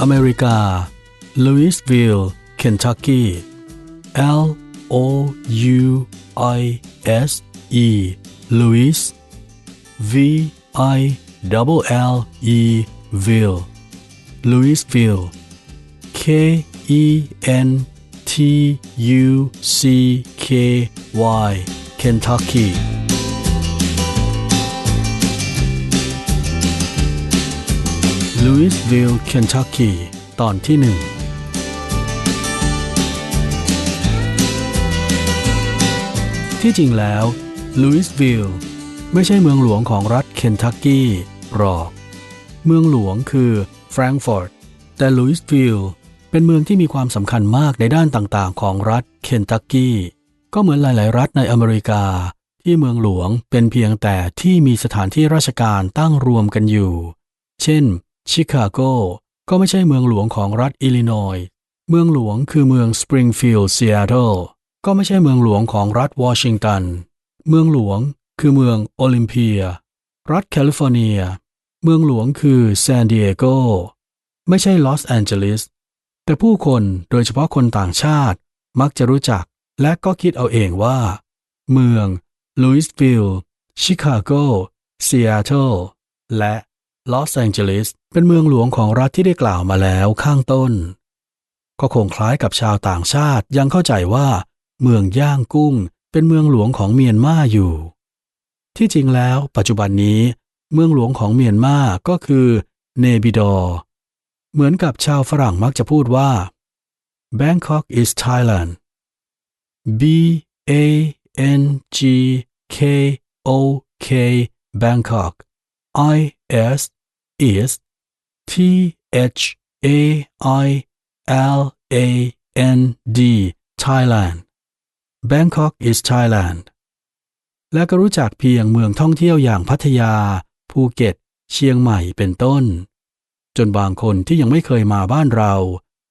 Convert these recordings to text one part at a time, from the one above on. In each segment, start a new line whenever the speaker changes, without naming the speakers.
อเมริกา Louisville Kentucky L O U I S E Louis V I double L E Ville Louisville K E N T U C K Y Kentucky Louisville Kentucky ตอนที่หนึ่งที่จริงแล้ว Louisville ไม่ใช่เมืองหลวงของรัฐเคนทักกี้หรอก เมืองหลวงคือแฟรงก์ฟอร์ตแต่ Louisville เป็นเมืองที่มีความสำคัญมากในด้านต่างๆ ของรัฐเคนทักกี้ก็เหมือนหลายๆ รัฐในอเมริกา ที่เมืองหลวงเป็นเพียงแต่ที่มีสถานที่ราชการตั้งรวมกันอยู่ เช่น ชิคาโกก็ไม่ใช่เมืองหลวงของรัฐอิลลินอยส์เมืองหลวงคือเมืองสปริงฟิลด์ซีแอตเทิลก็ไม่ใช่เมืองหลวงของรัฐวอชิงตัน เมืองหลวงคือเมืองโอลิมเปีย รัฐแคลิฟอร์เนีย เมืองหลวงคือซานดิเอโก ไม่ใช่ลอสแอนเจลิส แต่ผู้คนโดยเฉพาะคนต่างชาติมักจะรู้จักและก็คิดเอาเองว่า เมืองลุยส์วิลล์ชิคาโกซีแอตเทิลและ ลอสแองเจลิสเป็นเมืองหลวงของรัฐที่ได้กล่าวมาแล้วข้างต้น ก็คงคล้ายกับชาวต่างชาติยังเข้าใจว่า เมืองย่างกุ้งเป็นเมืองหลวงของเมียนมาอยู่ ที่จริงแล้วปัจจุบันนี้ เมืองหลวงของเมียนมาก็คือเนบิดอร์เหมือนกับชาวฝรั่งมักจะพูดว่า Bangkok is Thailand B A N G K O K Bangkok I S is T H A I L A N D Thailand Bangkok is Thailand และก็รู้จักเพียงเมืองท่องเที่ยวอย่างพัทยา ภูเก็ต เชียงใหม่เป็นต้น จนบางคนที่ยังไม่เคยมาบ้านเรา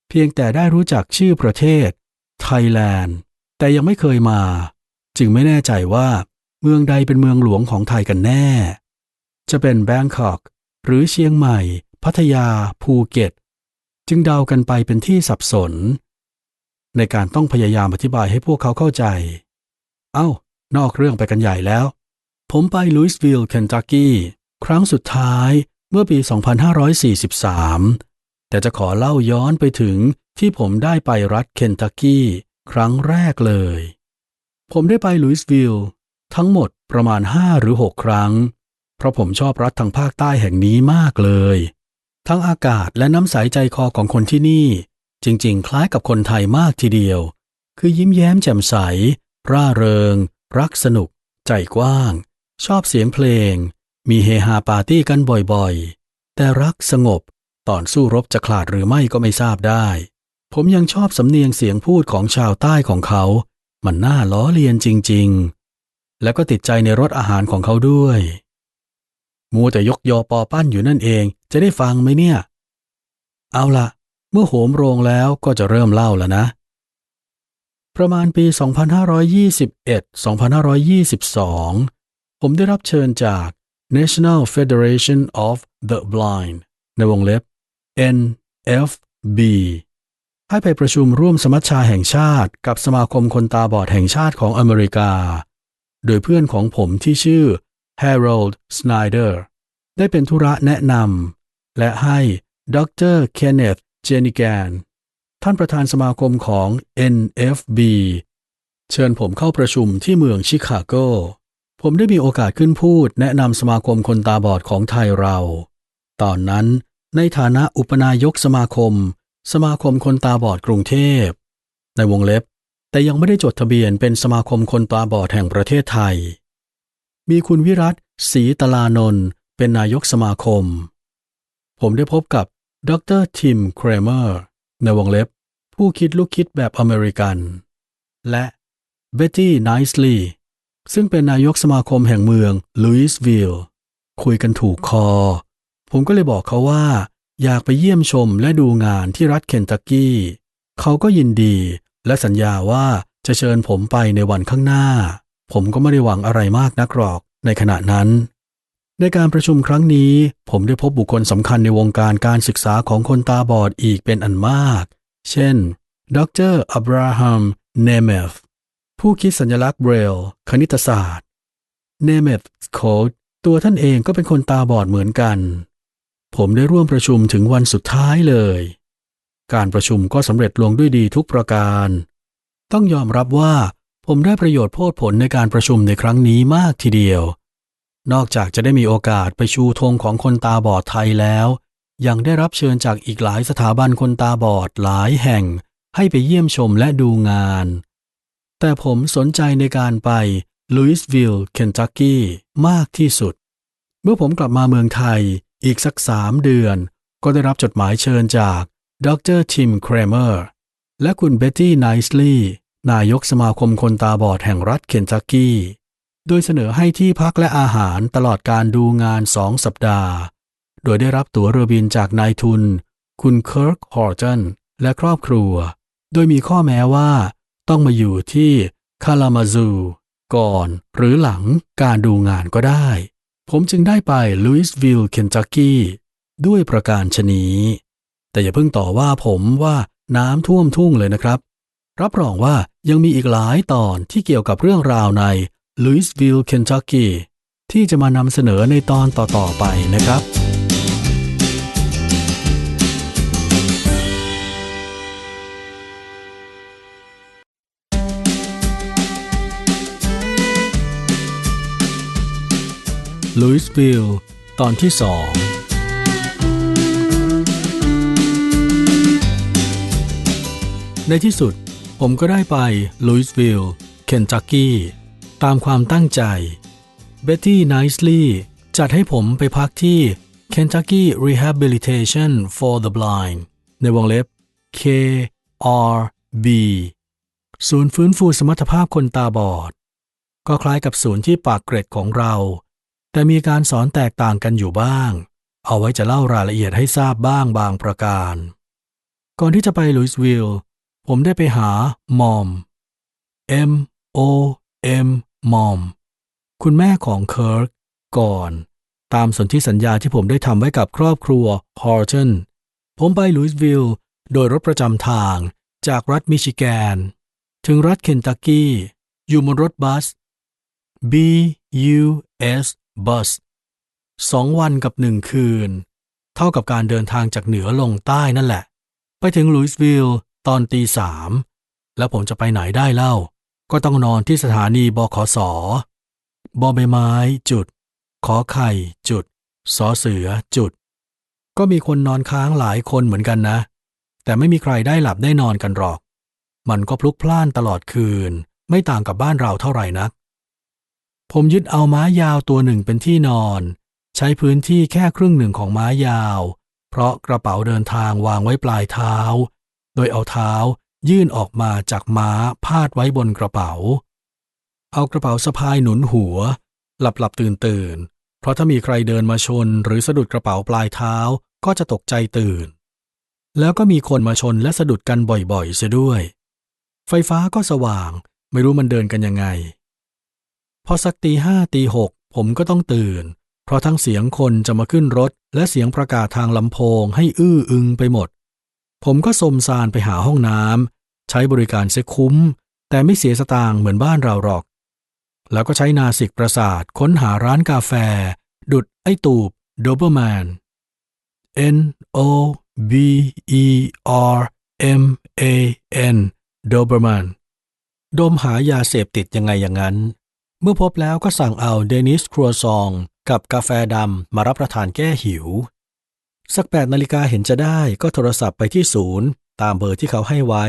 เพียงแต่ได้รู้จักชื่อประเทศ ไทยแลนด์ แต่ยังไม่เคยมา จึงไม่แน่ใจว่า เมืองใดเป็นเมืองหลวงของไทยกันแน่ จะเป็นแบงคอก หรือเชียงใหม่ พัทยา ภูเก็ต จึงเดากันไปเป็นที่สับสน ในการต้องพยายามอธิบายให้พวกเขาเข้าใจ เอ้า นอกเรื่องไปกันใหญ่แล้ว ผมไปลุยส์วิลล์เคนตักกี้ครั้งสุดท้ายเมื่อปี 2543 แต่จะขอเล่าย้อนไปถึงที่ผมได้ไปรัฐเคนตักกี้ครั้งแรกเลย ผมได้ไปลุยส์วิลล์ทั้งหมดประมาณ 5 หรือ 6 ครั้ง เพราะผมชอบรัฐทางภาคใต้แห่งนี้มากเลย ทั้งอากาศและน้ำใสใจคอของคนที่นี่ จริง ๆ คล้ายกับคนไทยมากทีเดียว คือยิ้มแย้มแจ่มใส ร่าเริง รักสนุก ใจกว้าง ชอบเสียงเพลง มีเฮฮาปาร์ตี้กันบ่อยๆ แต่รักสงบ ตอนสู้รบจะขาดหรือไม่ก็ไม่ทราบได้ ผมยังชอบสำเนียงเสียงพูดของชาวใต้ของเขา มันน่าล้อเลียนจริง ๆ แล้วก็ติดใจในรสอาหารของเขาด้วย มัวแต่ยกยอปอปั้นอยู่นั่นเอง จะได้ฟังไหมเนี่ย เอาละเมื่อโหมโรงแล้วก็จะเริ่มเล่าแล้วนะ ประมาณปี 2521-2522 ผมได้รับเชิญจาก National Federation of the Blind ในวงเล็บ NFB ให้ไปประชุมร่วมสมัชชาแห่งชาติ กับสมาคมคนตาบอดแห่งชาติของอเมริกา โดยเพื่อนของผมที่ชื่อ Harold Snyder ได้เป็นธุระแนะนำและให้ดรเคนเนธเจนิแกนท่านประธานสมาคมของ NFB เชิญผมเข้าประชุมที่เมืองชิคาโก ผมได้มีโอกาสขึ้นพูดแนะนำสมาคมคนตาบอดของไทยเรา ตอนนั้นในฐานะอุปนายกสมาคม สมาคมคนตาบอดกรุงเทพ ในวงเล็บ แต่ยังไม่ได้จดทะเบียนเป็นสมาคมคนตาบอดแห่งประเทศไทย มีคุณวิรัตศรีตลานนท์เป็นนายกสมาคม ผมได้พบกับดรทิมเครเมอร์ในวงเล็บ ผู้คิดลูกคิดแบบอเมริกัน และเบตตี้ไนส์ลีซึ่งเป็นนายกสมาคมแห่งเมืองลุยส์วิลล์คุยกันถูกคอ ผมก็เลยบอกเขาว่า อยากไปเยี่ยมชมและดูงานที่รัฐเคนตักกี้ เขาก็ยินดีและสัญญาว่าจะเชิญผมไปในวันข้างหน้า ผมก็ไม่ได้หวังอะไรมากนักหรอกในขณะนั้น ในการประชุมครั้งนี้ ผมได้พบบุคคลสำคัญในวงการการศึกษาของคนตาบอดอีกเป็นอันมาก เช่น ดรอับราฮัม เนเมธผู้คิดสัญลักษณ์เบรล คณิตศาสตร์ เนเมธโค้ดตัวท่านเองก็เป็นคนตาบอดเหมือนกัน ผมได้ร่วมประชุมถึงวันสุดท้ายเลย การประชุมก็สำเร็จลงด้วยดีทุกประการ ต้องยอมรับว่า ผมได้ประโยชน์โพดผลในการประชุมในครั้งนี้มากทีเดียว นอกจากจะได้มีโอกาสไปชูธงของคนตาบอดไทยแล้ว ยังได้รับเชิญจากอีกหลายสถาบันคนตาบอดหลายแห่ง ให้ไปเยี่ยมชมและดูงาน แต่ผมสนใจในการไปลุยส์วิลล์เคนตักกี้มากที่สุด เมื่อผมกลับมาเมืองไทยอีกสักสามเดือน ก็ได้รับจดหมายเชิญจากดรทิม เครเมอร์ และคุณเบ็ตตี้ไนส์ลีย์ นายกสมาคมคนตาบอดแห่งรัฐเคนตักกี้ โดยเสนอให้ที่พักและอาหารตลอดการดูงานสองสัปดาห์ โดยได้รับตั๋วเรือบินจากนายทุน คุณเคิร์กฮอร์ตันและครอบครัว โดยมีข้อแม้ว่า ต้องมาอยู่ที่คาลามาซูก่อนหรือหลังการดูงานก็ได้ ผมจึงได้ไปลุยส์วิลล์เคนตักกี้ด้วยประการชนีแต่อย่าเพิ่งต่อว่าผมว่าน้ำท่วมทุ่งเลยนะครับ รับรองว่ายังมีอีกหลายตอนที่เกี่ยวกับเรื่องราวในลุยส์วิลล์เคนตักกี้ที่จะมานำเสนอในตอนต่อ ๆ ไปนะครับ ลุยส์วิลล์ตอนที่สองในที่สุด ผมก็ได้ไปลุยส์วิลล์เคนตักกี้ตามความตั้งใจ เบ็ตตี้ไนส์ลีย์จัดให้ผมไปพักที่ Kentucky Rehabilitation for the Blind ในวงเล็บ KRB ศูนย์ฟื้นฟูสมรรถภาพคนตาบอด ก็คล้ายกับศูนย์ที่ปากเกร็ดของเรา แต่มีการสอนแตกต่างกันอยู่บ้าง เอาไว้จะเล่ารายละเอียดให้ทราบบ้างบางประการ ก่อนที่จะไปลุยส์วิลล์ ผมได้ไปหามอม M O M มอม คุณแม่ของเคิร์กก่อน ตามสนธิสัญญาที่ผมได้ทำไว้กับครอบครัวฮอร์ตันผมไปลุยส์วิลล์โดยรถประจำทางจากรัฐมิชิแกน ถึงรัฐเคนตักกี้ อยู่บนรถบัส B U S Bus สองวันกับหนึ่งคืน เท่ากับการเดินทางจากเหนือลงใต้นั่นแหละ ไปถึงลุยส์วิลล์ ตอนตีสามแล้วผมจะไปไหนได้เล่า ก็ต้องนอนที่สถานีบขสบอใบไม้ จุด ขอไข่ จุด สอเสือ จุด ก็มีคนนอนค้างหลายคนเหมือนกันนะ แต่ไม่มีใครได้หลับได้นอนกันหรอก มันก็พลุกพล่านตลอดคืน ไม่ต่างกับบ้านเราเท่าไหร่นัก ผมยึดเอาม้ายาวตัวหนึ่งเป็นที่นอน ใช้พื้นที่แค่ครึ่งหนึ่งของม้ายาว เพราะกระเป๋าเดินทางวางไว้ปลายเท้า โดยเอาเท้ายื่นออกมาจากม้าพาดไว้บนกระเป๋า เอากระเป๋าสะพายหนุนหัว หลับหลับตื่นตื่น เพราะถ้ามีใครเดินมาชนหรือสะดุดกระเป๋าปลายเท้าก็จะตกใจตื่น แล้วก็มีคนมาชนและสะดุดกันบ่อยๆ เสียด้วย ไฟฟ้าก็สว่าง ไม่รู้มันเดินกันยังไง พอสักตีห้าตีหกผมก็ต้องตื่น เพราะทั้งเสียงคนจะมาขึ้นรถและเสียงประกาศทางลำโพงให้อื้ออึงไปหมด ผมก็สมซานไปหาห้องน้ำใช้บริการเสียคุ้ม แต่ไม่เสียสตางค์เหมือนบ้านเราหรอก แล้วก็ใช้นาสิกประสาทค้นหาร้านกาแฟ ดุดไอตูบโดเบอร์แมน N O B E R M A N โดเบอร์แมนดมหายาเสพติดยังไงอย่างนั้น เมื่อพบแล้วก็สั่งเอาเดนิสครัวซองกับกาแฟดำมารับประทานแก้หิว สักแปดนาฬิกาเห็นจะได้ก็โทรศัพท์ไปที่ศูนย์ ตามเบอร์ที่เขาให้ไว้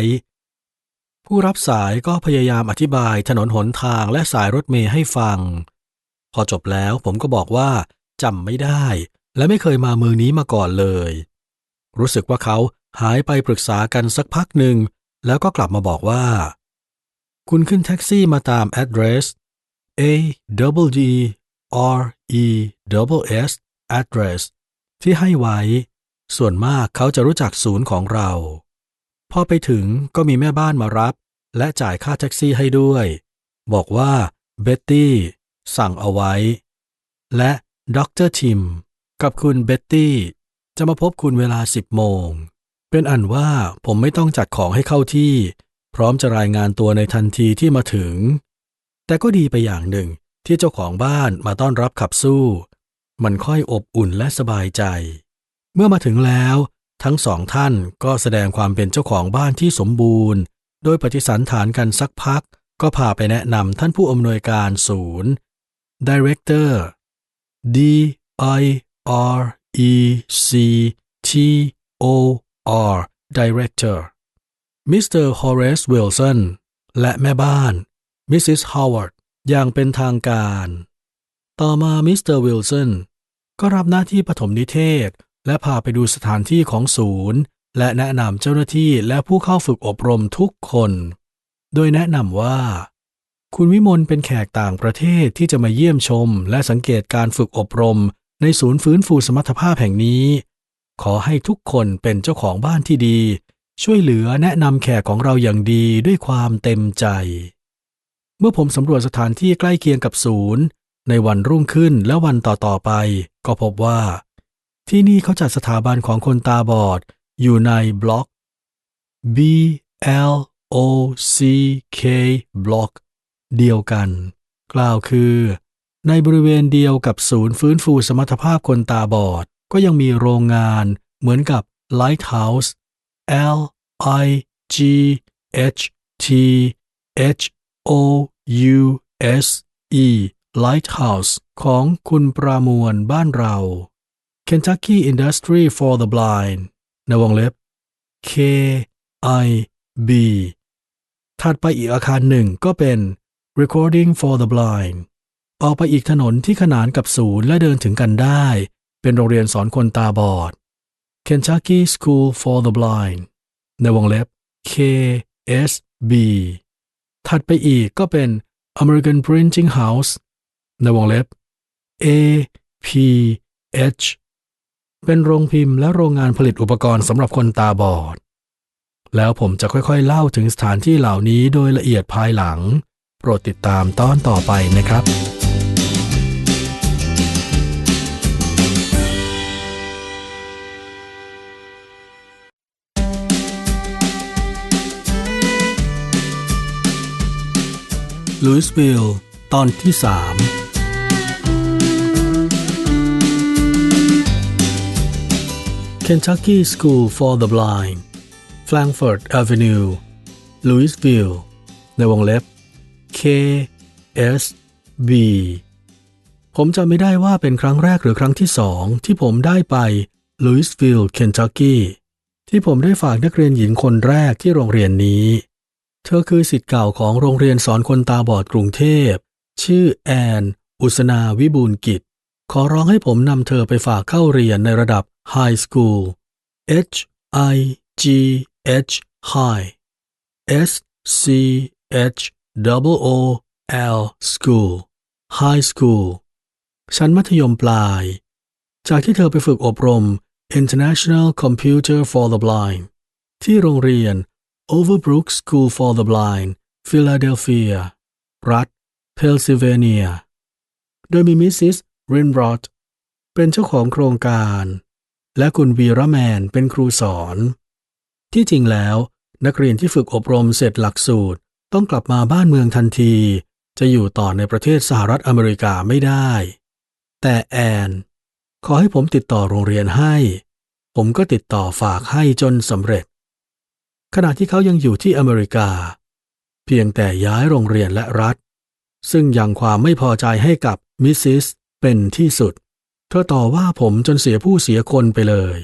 ผู้รับสายก็พยายามอธิบายถนนหนทางและสายรถเมล์ให้ฟัง พอจบแล้วผมก็บอกว่าจำไม่ได้ และไม่เคยมาเมืองนี้มาก่อนเลย รู้สึกว่าเขาหายไปปรึกษากันสักพักหนึ่ง แล้วก็กลับมาบอกว่า คุณขึ้นแท็กซี่มาตาม address A W D R E S address ที่ให้ไว้ ส่วนมากเขาจะรู้จักศูนย์ของเรา พอไปถึงก็มีแม่บ้านมารับ และจ่ายค่าแท็กซี่ให้ด้วย บอกว่าเบ็ตตี้สั่งเอาไว้ และด็อกเตอร์ทิมกับคุณเบ็ตตี้จะมาพบคุณเวลา10โมง เป็นอันว่าผมไม่ต้องจัดของให้เข้าที่ พร้อมจะรายงานตัวในทันทีที่มาถึง แต่ก็ดีไปอย่างหนึ่งที่เจ้าของบ้านมาต้อนรับขับสู้ มันค่อยอบอุ่นและสบายใจ เมื่อมาถึงแล้ว ทั้งสองท่านก็แสดงความเป็นเจ้าของบ้านที่สมบูรณ์ โดยปฏิสันฐานกันสักพัก ก็พาไปแนะนำท่านผู้อำนวยการศูนย์ Director D I R E C T O R Director Mr. Horace Wilson และแม่บ้าน Mrs. Howard อย่างเป็นทางการ ต่อมามิสเตอร์วิลสันก็รับหน้าที่ปฐมนิเทศ และพาไปดูสถานที่ของศูนย์ และแนะนำเจ้าหน้าที่และผู้เข้าฝึกอบรมทุกคน โดยแนะนำว่า คุณวิมลเป็นแขกต่างประเทศที่จะมาเยี่ยมชม และสังเกตการฝึกอบรม ในศูนย์ฟื้นฟูสมรรถภาพแห่งนี้ ขอให้ทุกคนเป็นเจ้าของบ้านที่ดี ช่วยเหลือแนะนำแขกของเราอย่างดีด้วยความเต็มใจ เมื่อผมสำรวจสถานที่ใกล้เคียงกับศูนย์ ในวันรุ่งขึ้นและวันต่อๆไป ก็พบว่า ที่นี่เขาจัดสถาบันของคนตาบอดอยู่ในบล็อก B L O C K บล็อกเดียวกัน กล่าวคือ ในบริเวณเดียวกับศูนย์ฟื้นฟูสมรรถภาพคนตาบอด ก็ยังมีโรงงานเหมือนกับ Lighthouse L I G H T H O U S E Lighthouse ของคุณประมวลบ้านเรา Kentucky Industry for the Blind ในวงเล็บ K I B ถัดไปอีกอาคารหนึ่งก็เป็น Recording for the Blind ออกไปอีกถนนที่ขนานกับศูนย์และเดินถึงกันได้ เป็นโรงเรียนสอนคนตาบอด Kentucky School for the Blind ในวงเล็บ K S B ถัดไปอีกก็เป็น American Printing House ในวงเล็บ A P H เป็นโรงพิมพ์และโรงงานผลิตอุปกรณ์สำหรับคนตาบอด แล้วผมจะค่อยๆ เล่าถึงสถานที่เหล่านี้โดยละเอียดภายหลัง โปรดติดตามตอนต่อไปนะครับลุยส์วิลล์ตอนที่สาม Kentucky School for the Blind Frankfurt Avenue Louisville ในวงเล็บ K S B ผมจำไม่ได้ว่าเป็นครั้งแรกหรือครั้งที่สองที่ผมได้ไป Louisville Kentucky ที่ผมได้ฝากนักเรียนหญิงคนแรกที่โรงเรียนนี้ เธอคือสิทธิ์เก่าของโรงเรียนสอนคนตาบอดกรุงเทพ ชื่อแอน อุสนาวิบูลกิจ ขอร้องให้ผมนำเธอไปฝากเข้าเรียนในระดับ High School H I G H High S C H O O L School High School ชั้นมัธยมปลาย จากที่เธอไปฝึกอบรม International Computer for the Blind ที่โรงเรียน Overbrook School for the Blind Philadelphia รัฐ Pennsylvania โดยมีมิสซิสรินบรอตเป็นเจ้าของโครงการ และคุณวีระแมนเป็นครูสอน ที่จริงแล้ว นักเรียนที่ฝึกอบรมเสร็จหลักสูตร ต้องกลับมาบ้านเมืองทันที จะอยู่ต่อในประเทศสหรัฐอเมริกาไม่ได้ แต่แอน ขอให้ผมติดต่อโรงเรียนให้ ผมก็ติดต่อฝากให้จนสำเร็จ ขณะที่เขายังอยู่ที่อเมริกา เพียงแต่ย้ายโรงเรียนและรัฐ ซึ่งยังความไม่พอใจให้กับมิสซิสเป็นที่สุด เธอต่อว่าผมจนเสียผู้เสียคนไปเลย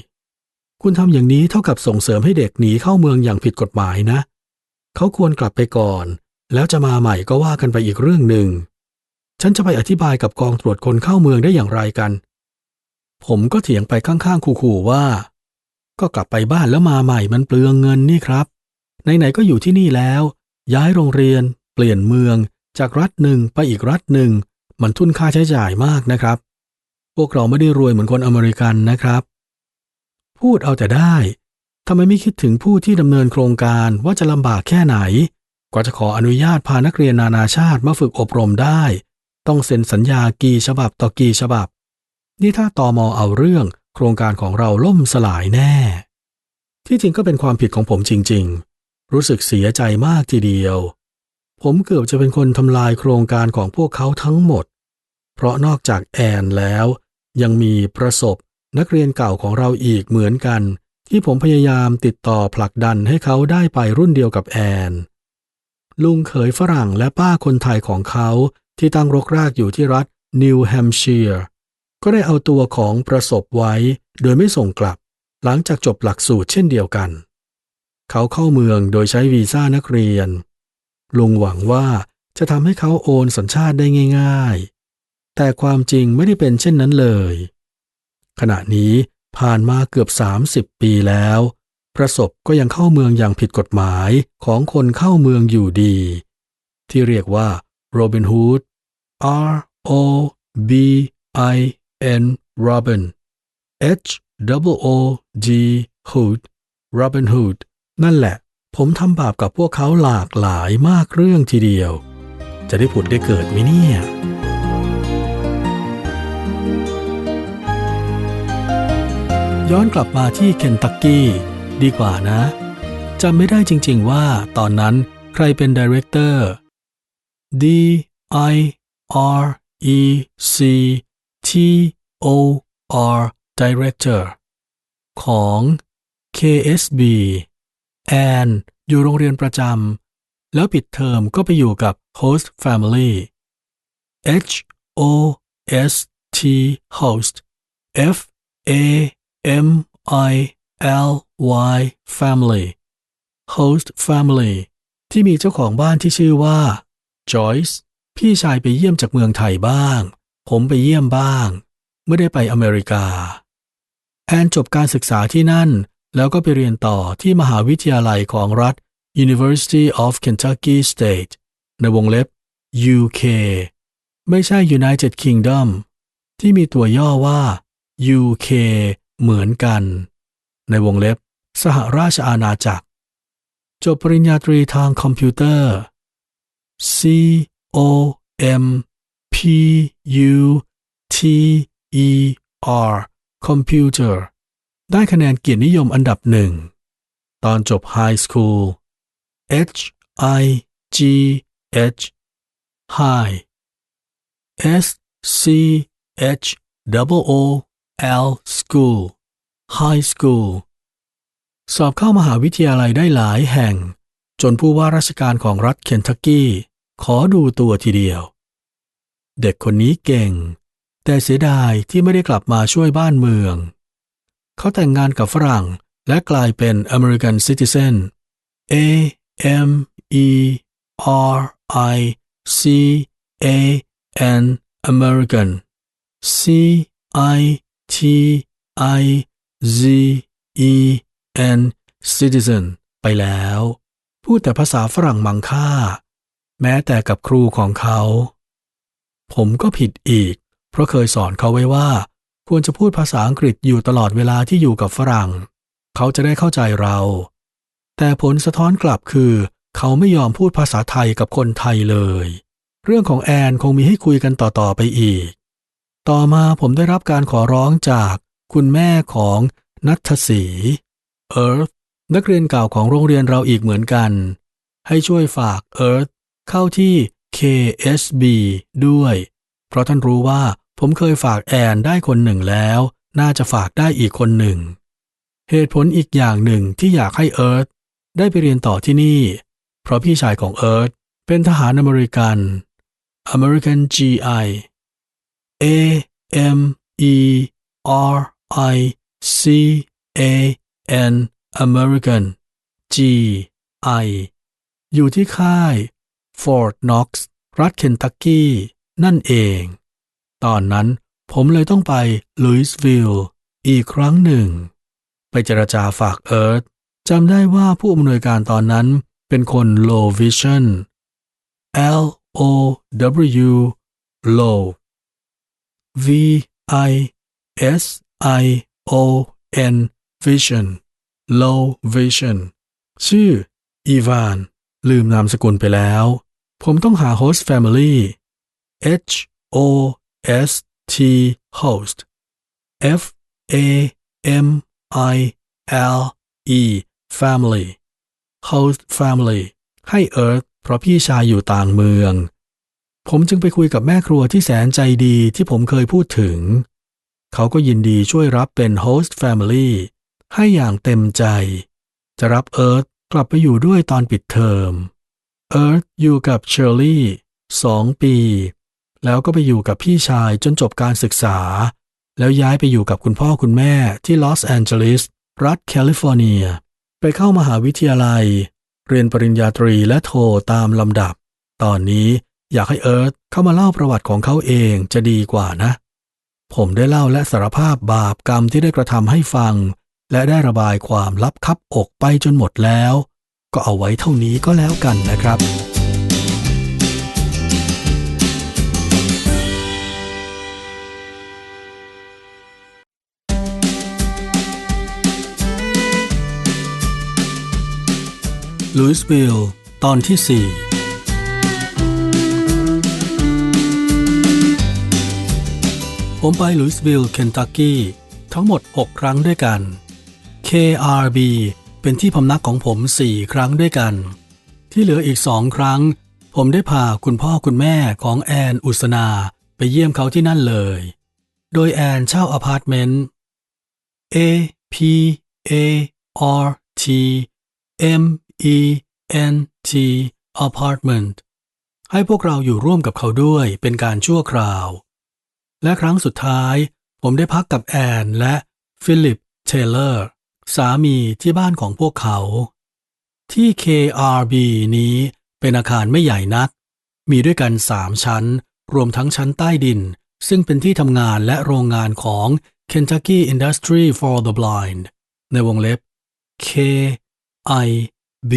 คุณทำอย่างนี้เท่ากับส่งเสริมให้เด็กหนีเข้าเมืองอย่างผิดกฎหมายนะ เขาควรกลับไปก่อน แล้วจะมาใหม่ก็ว่ากันไปอีกเรื่องหนึ่ง ฉันจะไปอธิบายกับกองตรวจคนเข้าเมืองได้อย่างไรกัน ผมก็เถียงไปข้างๆขู่ๆว่า ก็กลับไปบ้านแล้วมาใหม่มันเปลืองเงินนี่ครับ ไหนๆก็อยู่ที่นี่แล้ว ย้ายโรงเรียน เปลี่ยนเมือง จากรัฐหนึ่งไปอีกรัฐหนึ่ง มันทุนค่าใช้จ่ายมากนะครับ พวกเราไม่ได้รวยเหมือนคนอเมริกันนะครับ พูดเอาแต่ได้ทำไมไม่คิดถึงผู้ที่ดำเนินโครงการว่าจะลำบากแค่ไหน กว่าจะขออนุญาตพานักเรียนนานาชาติมาฝึกอบรมได้ ต้องเซ็นสัญญากี่ฉบับต่อกี่ฉบับ นี่ถ้าตอมอเอาเรื่องโครงการของเราล่มสลายแน่ ที่จริงก็เป็นความผิดของผมจริง ๆ รู้สึกเสียใจมากทีเดียว ผมเกือบจะเป็นคนทำลายโครงการของพวกเขาทั้งหมด เพราะนอกจากแอนแล้ว ยังมีประสบนักเรียนเก่าของเราอีกเหมือนกัน ที่ผมพยายามติดต่อผลักดันให้เขาได้ไปรุ่นเดียวกับแอน ลุงเขยฝรั่งและป้าคนไทยของเขาที่ตั้งรกรากอยู่ที่รัฐนิวแฮมป์เชียร์ก็ได้เอาตัวของประสบไว้โดยไม่ส่งกลับ หลังจากจบหลักสูตรเช่นเดียวกัน เขาเข้าเมืองโดยใช้วีซ่านักเรียน ลุงหวังว่าจะทำให้เขาโอนสัญชาติได้ง่าย ๆ แต่ความจริงไม่ได้เป็นเช่นนั้นเลย ขณะนี้ผ่านมาเกือบ 30 ปีแล้ว ประสบก็ยังเข้าเมืองอย่างผิดกฎหมายของคนเข้าเมืองอยู่ดี ที่เรียกว่าโรบินฮูด R O B I N Robin H O O G Hood Robin Hood นั่นแหละ ผมทำบาปกับพวกเขาหลากหลายมากเรื่องทีเดียว จะได้ผุดได้เกิดไหมเนี่ย ย้อนกลับมาที่เคนตักกี้ดีกว่านะจำไม่ได้จริงๆว่าตอนนั้นใครเป็นดีเรคเตอร์ D I R E C T O R Director ของ KSB แอนอยู่โรงเรียนประจำ แล้วปิดเทอมก็ไปอยู่กับ Host Family H O S T Host F A M I L Y Family Host Family ที่มีเจ้าของบ้านที่ชื่อว่า Joyce พี่ชายไปเยี่ยมจากเมืองไทยบ้าง ผมไปเยี่ยมบ้าง ไม่ได้ไปอเมริกา แอนจบการศึกษาที่นั่น แล้วก็ไปเรียนต่อที่มหาวิทยาลัยของรัฐ University of Kentucky State ในวงเล็บ UK ไม่ใช่ United Kingdom ที่มีตัวย่อว่า UK เหมือนกัน ในวงเล็บ สหราชอาณาจักร จบปริญญาตรีทางคอมพิวเตอร์ C O M P U T E R Computer ได้คะแนนเกียรตินิยมอันดับหนึ่ง ตอนจบไฮสคูล H I G H High S C H O O L School High School สอบเข้ามหาวิทยาลัยได้หลายแห่ง จนผู้ว่าราชการของรัฐเคนทักกี้ ขอดูตัวทีเดียว เด็กคนนี้เก่ง แต่เสียดายที่ไม่ได้กลับมาช่วยบ้านเมือง เขาแต่งงานกับฝรั่งและกลายเป็น American Citizen A M E R I C A N American C I T I Z E N Citizen ไปแล้ว พูดแต่ภาษาฝรั่งมังค่า แม้แต่กับครูของเขา ผมก็ผิดอีก เพราะเคยสอนเขาไว้ว่า ควรจะพูดภาษาอังกฤษอยู่ตลอดเวลาที่อยู่กับฝรั่ง เขาจะได้เข้าใจเรา แต่ผลสะท้อนกลับคือ เขาไม่ยอมพูดภาษาไทยกับคนไทยเลย เรื่องของแอนคงมีให้คุยกันต่อๆไปอีก ต่อมาผมได้รับการขอร้องจากคุณแม่ของนัทศรีเอิร์ธนักเรียนเก่าของโรงเรียนเราอีกเหมือนกัน ให้ช่วยฝากเอิร์ธเข้าที่ KSB ด้วย เพราะท่านรู้ว่าผมเคยฝากแอนได้คนหนึ่งแล้ว น่าจะฝากได้อีกคนหนึ่ง เหตุผลอีกอย่างหนึ่งที่อยากให้เอิร์ธได้ไปเรียนต่อที่นี่ เพราะพี่ชายของเอิร์ธเป็นทหารอเมริกัน American GI A M E R I C A N American G I อยู่ที่ค่าย Fort Knox รัฐเคนตักกี้นั่นเอง ตอนนั้นผมเลยต้องไปลุยส์วิลล์อีกครั้งหนึ่ง ไปเจรจาฝากเอิร์ธจำได้ว่าผู้อำนวยการตอนนั้นเป็นคน low vision L O W low V I S I O N vision low vision ชื่อ อีวาน ลืมนามสกุลไปแล้ว ผมต้องหา host family H O S T host F A M I L E family host family ให้ Earth เพราะพี่ชายอยู่ต่างเมือง ผมจึงไปคุยกับแม่ครัวที่แสนใจดีที่ผมเคยพูดถึง เขาก็ยินดีช่วยรับเป็น host family ให้อย่างเต็มใจ จะรับเอิร์ธกลับไปอยู่ด้วยตอนปิดเทอม เอิร์ธอยู่กับเชอร์รี่สองปี แล้วก็ไปอยู่กับพี่ชายจนจบการศึกษา แล้วย้ายไปอยู่กับคุณพ่อคุณแม่ที่ลอสแอนเจลิสรัฐแคลิฟอร์เนีย ไปเข้ามหาวิทยาลัย เรียนปริญญาตรีและโทตามลำดับ ตอนนี้ อยากให้เอิร์ธเข้ามาเล่าประวัติของเขาเองจะดีกว่านะ ผมได้เล่าและสารภาพบาปกรรมที่ได้กระทำให้ฟัง และได้ระบายความลับคับอกไปจนหมดแล้ว ก็เอาไว้เท่านี้ก็แล้วกันนะครับลุยส์วิลตอนที่ 4 ผมไปลุยส์วิลล์เคนตักกี้ทั้งหมด 6 ครั้งด้วยกัน KRB เป็นที่พำนักของผม 4 ครั้งด้วยกัน ที่เหลืออีก2ครั้ง ผมได้พาคุณพ่อคุณแม่ของแอนอุสนาไปเยี่ยมเขาที่นั่นเลย โดยแอนเช่าอพาร์ตเมนต์ A P A R T M E N T apartment ให้พวกเราอยู่ร่วมกับเขาด้วยเป็นการชั่วคราว และครั้งสุดท้าย ผมได้พักกับแอนและฟิลิปเทเลอร์ สามีที่บ้านของพวกเขา ที่ KRB นี้เป็นอาคารไม่ใหญ่นัก มีด้วยกันสามชั้น รวมทั้งชั้นใต้ดิน ซึ่งเป็นที่ทำงานและโรงงานของ Kentucky Industry for the Blind ในวงเล็บ K I B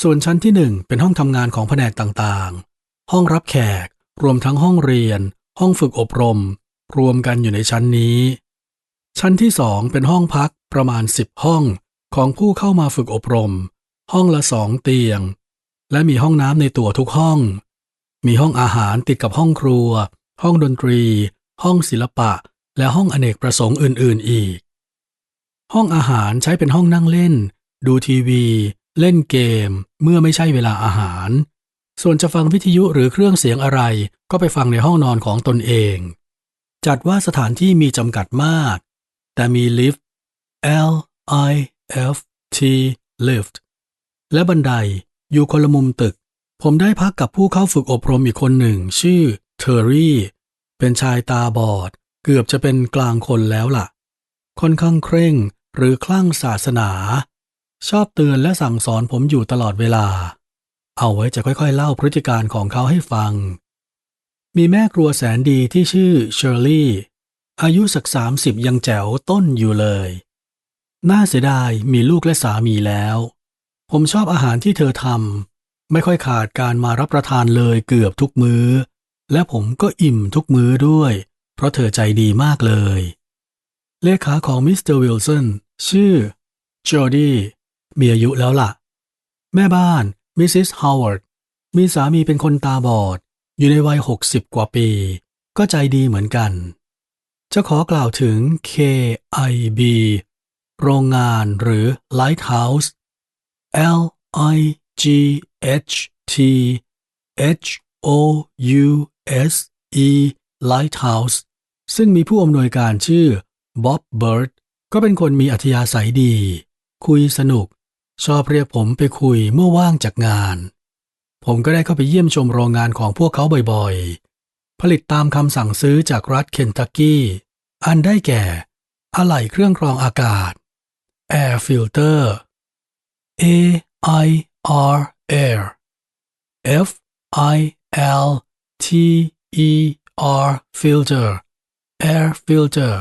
ส่วนชั้นที่หนึ่งเป็นห้องทำงานของแผนกต่างๆ ห้องรับแขก รวมทั้งห้องเรียน ห้องฝึกอบรม รวมกันอยู่ในชั้นนี้ ชั้นที่สองเป็นห้องพักประมาณสิบห้องของผู้เข้ามาฝึกอบรม ห้องละสองเตียง และมีห้องน้ำในตัวทุกห้อง มีห้องอาหารติดกับห้องครัว ห้องดนตรี ห้องศิลปะ และห้องอเนกประสงค์อื่น ๆ อีก ห้องอาหารใช้เป็นห้องนั่งเล่น ดูทีวี เล่นเกม เมื่อไม่ใช่เวลาอาหาร ส่วนจะฟังวิทยุหรือเครื่องเสียงอะไร ก็ไปฟังในห้องนอนของตนเอง จัดว่าสถานที่มีจำกัดมาก แต่มีลิฟต์ L I F T lift และบันไดอยู่คนละมุมตึก ผมได้พักกับผู้เข้าฝึกอบรมอีกคนหนึ่ง ชื่อเทอร์รี่ เป็นชายตาบอด เกือบจะเป็นกลางคนแล้วล่ะ ค่อนข้างเคร่งหรือคลั่งศาสนา ชอบเตือนและสั่งสอนผมอยู่ตลอดเวลา เอาไว้จะค่อยๆ เล่าพฤติการของเขาให้ฟัง มีแม่ครัวแสนดีที่ชื่อเชอร์รี่ อายุสักสามสิบยังแจ๋วต้นอยู่เลย น่าเสียดายมีลูกและสามีแล้ว ผมชอบอาหารที่เธอทำไม่ค่อยขาดการมารับประทานเลยเกือบทุกมื้อ และผมก็อิ่มทุกมื้อด้วย เพราะเธอใจดีมากเลย เลขาของมิสเตอร์วิลสันชื่อจอร์ดี้มีอายุแล้วล่ะ แม่บ้าน มิสซิสฮาวเวิร์ดมีสามีเป็นคนตาบอด อยู่ในวัย60กว่าปี ก็ใจดีเหมือนกัน จะขอกล่าวถึง KIB โรงงานหรือ Lighthouse L I G H T H O U S E Lighthouse ซึ่งมีผู้อำนวยการชื่อบ๊อบเบิร์ดก็เป็นคนมีอัธยาศัยดี คุยสนุก ชอบเรียกผมไปคุยเมื่อว่างจากงาน ผมก็ได้เข้าไปเยี่ยมชมโรงงานของพวกเขาบ่อยๆ ผลิตตามคำสั่งซื้อจากรัฐเคนตักกี้ อันได้แก่ อะไหล่เครื่องกรองอากาศ Air Filter A I R Air F I L T E R Filter Air Filter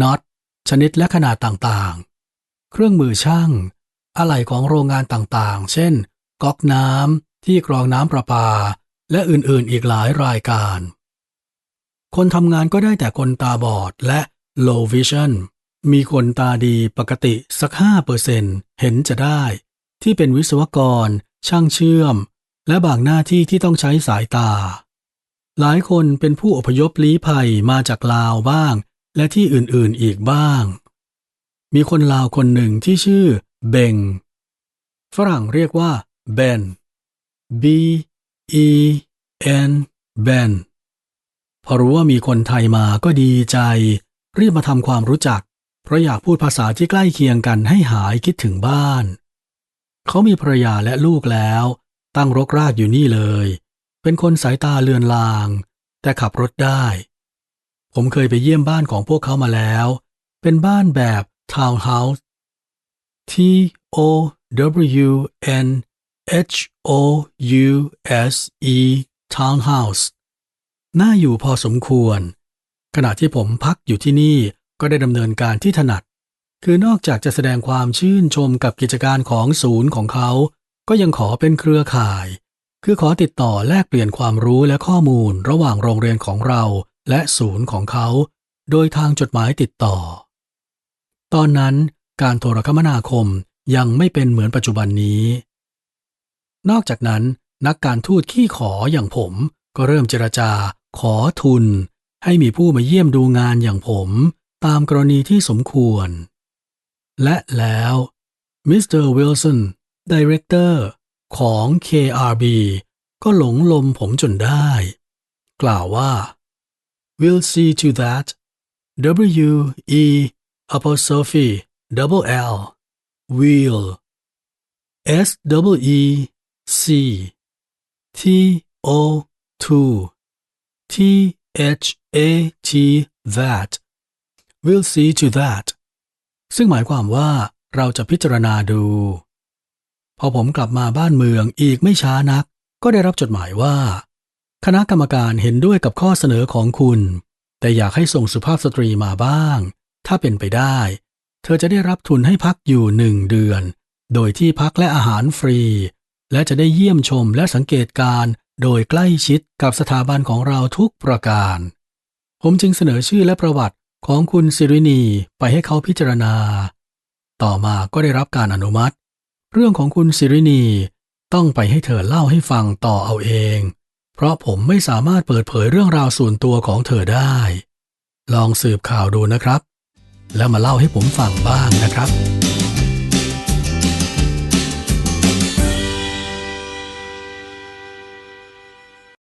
Not ชนิดและขนาดต่างๆ เครื่องมือช่าง อะไหล่ของโรงงานต่างๆ เช่น ก๊อกน้ำที่กรองน้ำประปา และอื่นๆ อีกหลายรายการ คนทำงานก็ได้แต่คนตาบอดและ low vision มีคนตาดีปกติสัก 5%เห็นจะได้ ที่เป็นวิศวกร ช่างเชื่อม และบางหน้าที่ที่ต้องใช้สายตา หลายคนเป็นผู้อพยพลี้ภัยมาจากลาวบ้าง และที่อื่นๆอีกบ้าง มีคนลาวคนหนึ่งที่ชื่อ เบงฝรั่งเรียกว่า เบน B E N เบนพอรู้ว่ามีคนไทยมาก็ดีใจ รีบมาทำความรู้จัก เพราะอยากพูดภาษาที่ใกล้เคียงกันให้หายคิดถึงบ้าน เขามีภรรยาและลูกแล้ว ตั้งรกรากอยู่นี่เลย เป็นคนสายตาเลือนลาง แต่ขับรถได้ ผมเคยไปเยี่ยมบ้านของพวกเขามาแล้ว เป็นบ้านแบบทาวน์เฮาส์ T O W N H O U S E Townhouse น่าอยู่พอสมควร ขณะที่ผมพักอยู่ที่นี่ก็ได้ดำเนินการที่ถนัด คือนอกจากจะแสดงความชื่นชมกับกิจการของศูนย์ของเขา ก็ยังขอเป็นเครือข่าย คือขอติดต่อแลกเปลี่ยนความรู้และข้อมูลระหว่างโรงเรียนของเราและศูนย์ของเขา โดยทางจดหมายติดต่อ ตอนนั้น การโทรคมนาคมยังไม่เป็นเหมือนปัจจุบันนี้ นอกจากนั้นนักการทูตขี้ขออย่างผมก็เริ่มเจรจาขอทุน ให้มีผู้มาเยี่ยมดูงานอย่างผม ตามกรณีที่สมควร และแล้วมิสเตอร์วิลสันดีเรคเตอร์ของ KRB ก็หลงลมผมจนได้ กล่าวว่า We'll see to that W E apostrophe double L will S W E C T O 2 T H A T that we'll see to that ซึ่งหมายความว่าเราจะพิจารณาดู พอผมกลับมาบ้านเมืองอีกไม่ช้านัก ก็ได้รับจดหมายว่า คณะกรรมการเห็นด้วยกับข้อเสนอของคุณ แต่อยากให้ส่งสุภาพสตรีมาบ้าง ถ้าเป็นไปได้ เธอจะได้รับทุนให้พักอยู่หนึ่งเดือน โดยที่พักและอาหารฟรี และจะได้เยี่ยมชมและสังเกตการโดยใกล้ชิดกับสถาบันของเราทุกประการ ผมจึงเสนอชื่อและประวัติของคุณสิรินีไปให้เขาพิจารณา ต่อมาก็ได้รับการอนุมัติ เรื่องของคุณสิรินีต้องไปให้เธอเล่าให้ฟังต่อเอาเอง เพราะผมไม่สามารถเปิดเผยเรื่องราวส่วนตัวของเธอได้ ลองสืบข่าวดูนะครับ แล้วมาเล่าให้ผมฟังบ้างนะครับ